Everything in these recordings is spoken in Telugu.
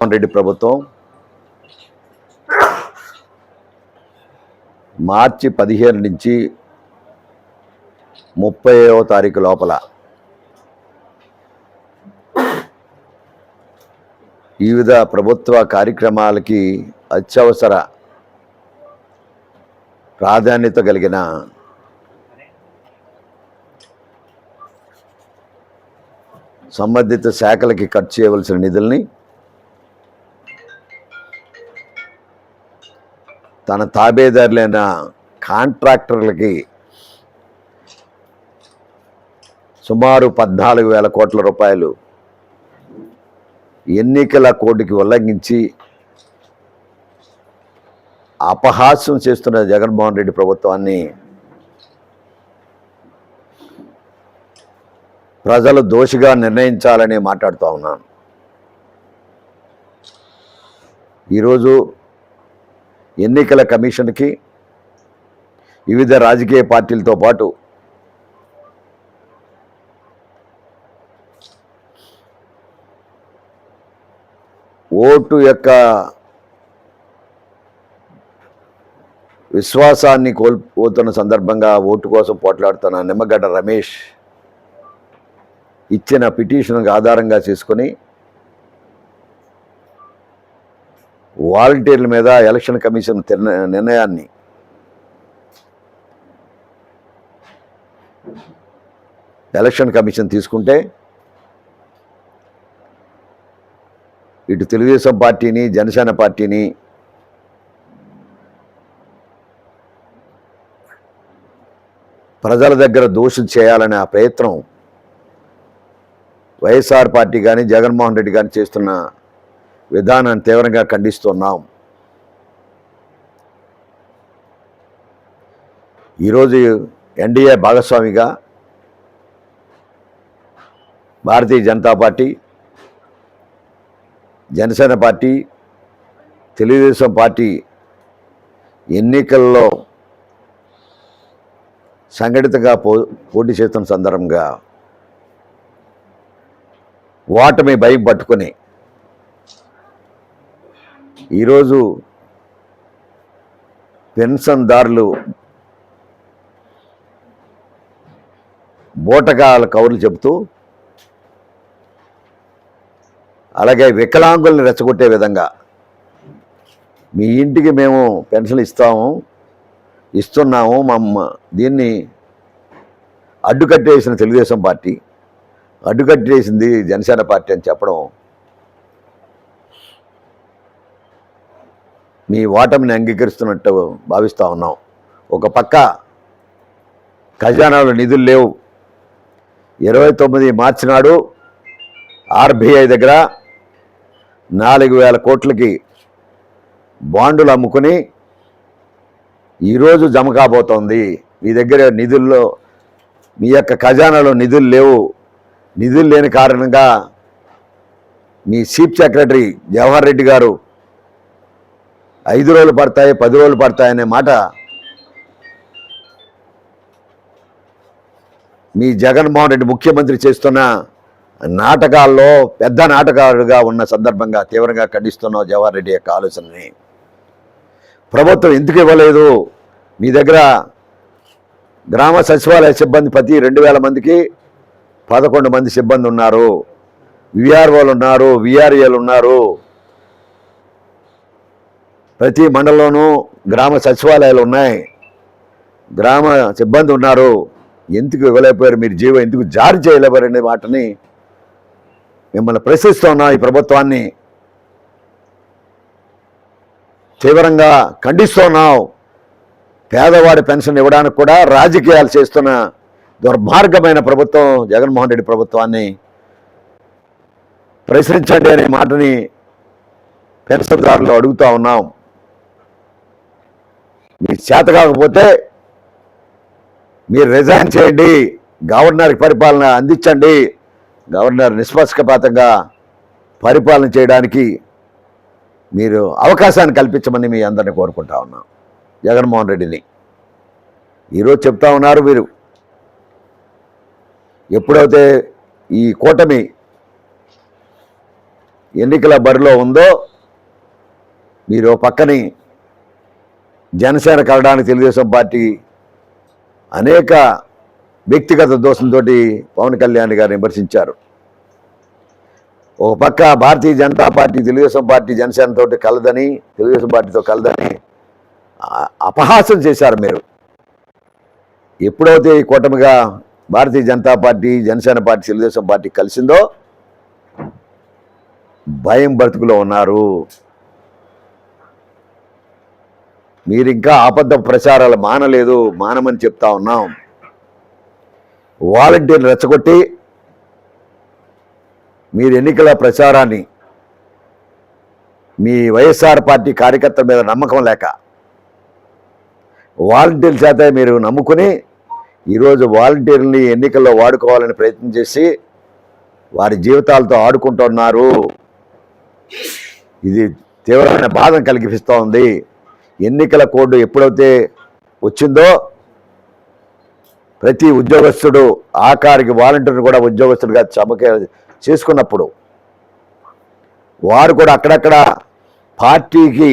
జగన్మోహన్ రెడ్డి ప్రభుత్వం మార్చి పదిహేను నుంచి ముప్పైవ తారీఖు లోపల వివిధ ప్రభుత్వ కార్యక్రమాలకి అత్యవసర ప్రాధాన్యత కలిగిన సంబంధిత శాఖలకి ఖర్చు చేయవలసిన నిధుల్ని తన తాబేదారులైన కాంట్రాక్టర్లకి సుమారు పద్నాలుగు వేల కోట్ల రూపాయలు ఎన్నికల కోడ్కి ఉల్లంఘించి అపహాస్యం చేస్తున్న జగన్మోహన్ రెడ్డి ప్రభుత్వాన్ని ప్రజలు దోషిగా నిర్ణయించాలని మాట్లాడుతూ ఉన్నాను. ఈరోజు ఎన్నికల కమిషన్కి వివిధ రాజకీయ పార్టీలతో పాటు ఓటు యొక్క విశ్వాసాన్ని కోల్పోతున్న సందర్భంగా ఓటు కోసం పోట్లాడుతున్న నిమ్మగడ్డ రమేష్ ఇచ్చిన పిటిషన్కు ఆధారంగా చేసుకొని వాలంటీర్ల మీద ఎలక్షన్ కమిషన్ నిర్ణయాన్ని ఎలక్షన్ కమిషన్ తీసుకుంటే ఇటు తెలుగుదేశం పార్టీని జనసేన పార్టీని ప్రజల దగ్గర దోషం చేయాలనే ఆ ప్రయత్నం వైఎస్ఆర్ పార్టీ కానీ జగన్మోహన్ రెడ్డి కానీ చేస్తున్న విధానాన్ని తీవ్రంగా ఖండిస్తున్నాం. ఈరోజు ఎన్డీఏ భాగస్వామిగా Bharatiya Janata party Janasena party Telugu Desam party ఎన్నికల్లో సంఘటితంగా పో పోటీ చేస్తున్న సందర్భంగా ఓటమి భయం పట్టుకొని ఈరోజు పెన్షన్దారులు బూటకాల కౌరులు చెబుతూ అలాగే వికలాంగుల్ని రెచ్చగొట్టే విధంగా మీ ఇంటికి మేము పెన్షన్ ఇస్తాము ఇస్తున్నాము మమ్మ దీన్ని అడ్డుకట్టేసిన తెలుగుదేశం పార్టీ అడ్డుకట్టేసింది జనసేన పార్టీ అని చెప్పడం మీ ఓటమిని అంగీకరిస్తున్నట్టు భావిస్తూ ఉన్నాం. ఒక పక్క ఖజానాలో నిధులు లేవు. ఇరవై తొమ్మిది మార్చి నాడు ఆర్బీఐ దగ్గర నాలుగు వేల కోట్లకి బాండులు అమ్ముకుని ఈరోజు జమ కాబోతోంది. మీ దగ్గర నిధుల్లో మీ యొక్క ఖజానాలో నిధులు లేవు. నిధులు లేని కారణంగా మీ చీఫ్ సెక్రటరీ జవహర్ రెడ్డి గారు ఐదు రోజులు పడతాయి పది రోజులు పడతాయనే మాట మీ జగన్మోహన్ రెడ్డి ముఖ్యమంత్రి చేస్తున్న నాటకాల్లో పెద్ద నాటకాలుగా ఉన్న సందర్భంగా తీవ్రంగా ఖండిస్తున్నావు జవహర్ రెడ్డి యొక్క ఆలోచనని. ప్రభుత్వం ఎందుకు ఇవ్వలేదు? మీ దగ్గర గ్రామ సచివాలయ సిబ్బంది ప్రతి రెండు వేల మందికి పదకొండు మంది సిబ్బంది ఉన్నారు. విఆర్ఓలు ఉన్నారు విఆర్ఏలు ఉన్నారు. ప్రతి మండలంలోనూ గ్రామ సచివాలయాలు ఉన్నాయి. గ్రామ సిబ్బంది ఉన్నారు. ఎందుకు ఇవ్వలేకపోయారు? మీరు జీవో ఎందుకు జారీ చేయలేకపోయారనే వాటిని మిమ్మల్ని ప్రశ్నిస్తున్నాం ఈ ప్రభుత్వాన్ని తీవ్రంగా ఖండిస్తున్నాం పేదవాడి పెన్షన్ ఇవ్వడానికి కూడా రాజకీయాలు చేస్తున్న దుర్మార్గమైన ప్రభుత్వం జగన్మోహన్ రెడ్డి ప్రభుత్వాన్ని ప్రశ్నించండి అనే మాటని పెన్షన్దారులు అడుగుతూ ఉన్నాం. మీకు చేత కాకపోతే మీరు రిజైన్ చేయండి. గవర్నర్కి పరిపాలన అందించండి. గవర్నర్ నిష్పక్షపాతంగా పరిపాలన చేయడానికి మీరు అవకాశాన్ని కల్పించమని మీ అందరిని కోరుకుంటా ఉన్నాం. జగన్మోహన్ రెడ్డిని. ఈరోజు చెప్తా ఉన్నారు మీరు ఎప్పుడైతే ఈ కూటమి ఎన్నికల బరిలో ఉందో మీరు పక్కని జనసేన కలడానికి తెలుగుదేశం పార్టీ అనేక వ్యక్తిగత దోషంతో పవన్ కళ్యాణ్ గారు విమర్శించారు. ఒక పక్క భారతీయ జనతా పార్టీ తెలుగుదేశం పార్టీ జనసేన తోటి కలదని తెలుగుదేశం పార్టీతో కలదని అపహాసం చేశారు మీరు. ఎప్పుడైతే ఈ కూటమిగా Bharatiya Janata party Janasena party Telugu Desam party కలిసిందో భయం బ్రతుకులో ఉన్నారు. మీరు ఇంకా ఆపద్ద ప్రచారాలు మానలేదు మానమని చెప్తా ఉన్నాం. వాలంటీర్లు రెచ్చగొట్టి మీరు ఎన్నికల ప్రచారాన్ని మీ వైఎస్ఆర్ పార్టీ కార్యకర్తల మీద నమ్మకం లేక వాలంటీర్ల చేత మీరు నమ్ముకుని ఈరోజు వాలంటీర్ని ఎన్నికల్లో వాడుకోవాలని ప్రయత్నం చేసి వారి జీవితాలతో ఆడుకుంటున్నారు. ఇది తీవ్రమైన బాధను కలిగిస్తోంది ఎన్నికల కోడ్ ఎప్పుడైతే వచ్చిందో ప్రతి ఉద్యోగస్తుడు ఆఖరికి వాలంటీర్ని కూడా ఉద్యోగస్తుడిగా చమకే చేసుకున్నప్పుడు వారు కూడా అక్కడక్కడ పార్టీకి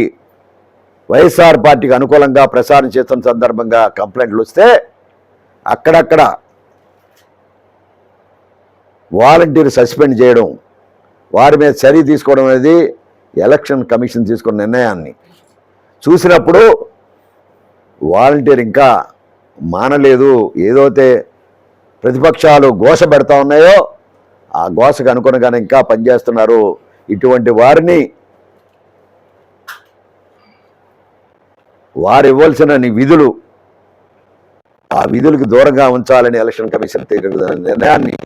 వైఎస్ఆర్ పార్టీకి అనుకూలంగా ప్రసారం చేస్తున్న సందర్భంగా కంప్లైంట్లు వస్తే అక్కడక్కడ వాలంటీర్ సస్పెండ్ చేయడం వారి మీద చర్య తీసుకోవడం అనేది ఎలక్షన్ కమిషన్ తీసుకున్న నిర్ణయాన్ని చూసినప్పుడు వాలంటీర్ ఇంకా మానలేదు. ఏదైతే ప్రతిపక్షాలు ఘోష పెడతా ఉన్నాయో ఆ ఘోషకు అనుగుణంగానే ఇంకా పనిచేస్తున్నారు ఇటువంటి వారిని వారు ఇవ్వాల్సిన విధులు ఆ విధులకు దూరంగా ఉంచాలని ఎలక్షన్ కమిషన్ నిర్ణయాన్ని